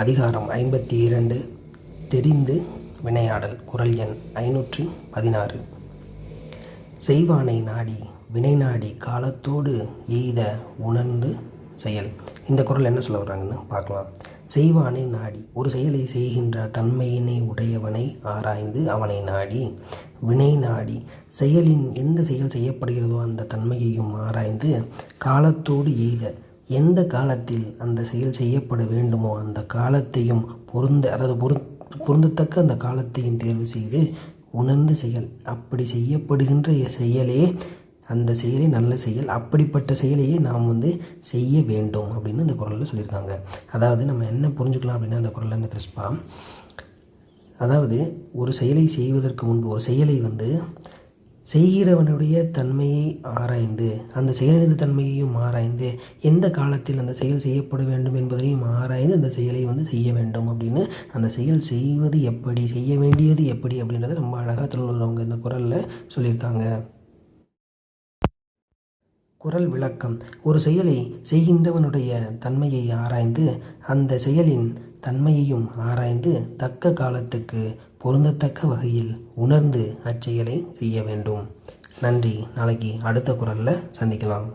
அதிகாரம் ஐம்பத்தி இரண்டு தெரிந்து வினையாடல். குரல் எண் ஐநூற்றி பதினாறு. செய்வானை நாடி வினை நாடி காலத்தோடு எய்த உணர்ந்து செயல். இந்த குரல் என்ன சொல்ல வர்றாங்கன்னு பார்க்கலாம். செய்வானை நாடி ஒரு செயலை செய்கின்ற தன்மையினை உடையவனை ஆராய்ந்து அவனை நாடி வினை நாடி செயலின் எந்த செயல் செய்யப்படுகிறதோ அந்த தன்மையையும் ஆராய்ந்து காலத்தோடு எய்த எந்த காலத்தில் அந்த செயல் செய்யப்பட வேண்டுமோ அந்த காலத்தையும் பொருந்த அதாவது பொரு பொருந்தத்தக்க அந்த காலத்தையும் தேர்வு செய்து உணர்ந்து செயல். அப்படி செய்யப்படுகின்ற செயலே அந்த செயலே நல்ல செயல். அப்படிப்பட்ட செயலையே நாம் வந்து செய்ய வேண்டும் அப்படின்னு அந்த குரலில் சொல்லியிருக்காங்க. அதாவது நம்ம என்ன புரிஞ்சுக்கலாம் அப்படின்னா அந்த குரலில் இந்த கிறிஸ்பா. அதாவது ஒரு செயலை செய்வதற்கு முன்பு ஒரு செயலை வந்து செய்கிறவனுடைய தன்மையை ஆராய்ந்து அந்த செயலினது தன்மையையும் ஆராய்ந்து எந்த காலத்தில் அந்த செயல் செய்யப்பட வேண்டும் என்பதையும் ஆராய்ந்து அந்த செயலை வந்து செய்ய வேண்டும் அப்படின்னு அந்த செயல் செய்வது எப்படி செய்ய வேண்டியது எப்படி அப்படின்றத ரொம்ப அழகாக திருவள்ளுவர் இந்த குரலில் சொல்லியிருக்காங்க. குரல் விளக்கம். ஒரு செயலை செய்கின்றவனுடைய தன்மையை ஆராய்ந்து அந்த செயலின் தன்மையையும் ஆராய்ந்து தக்க காலத்துக்கு பொருந்தத்தக்க வகையில் உணர்ந்து அச்செயலை செய்ய வேண்டும். நன்றி. நாளைக்கு அடுத்த குரலில் சந்திக்கலாம்.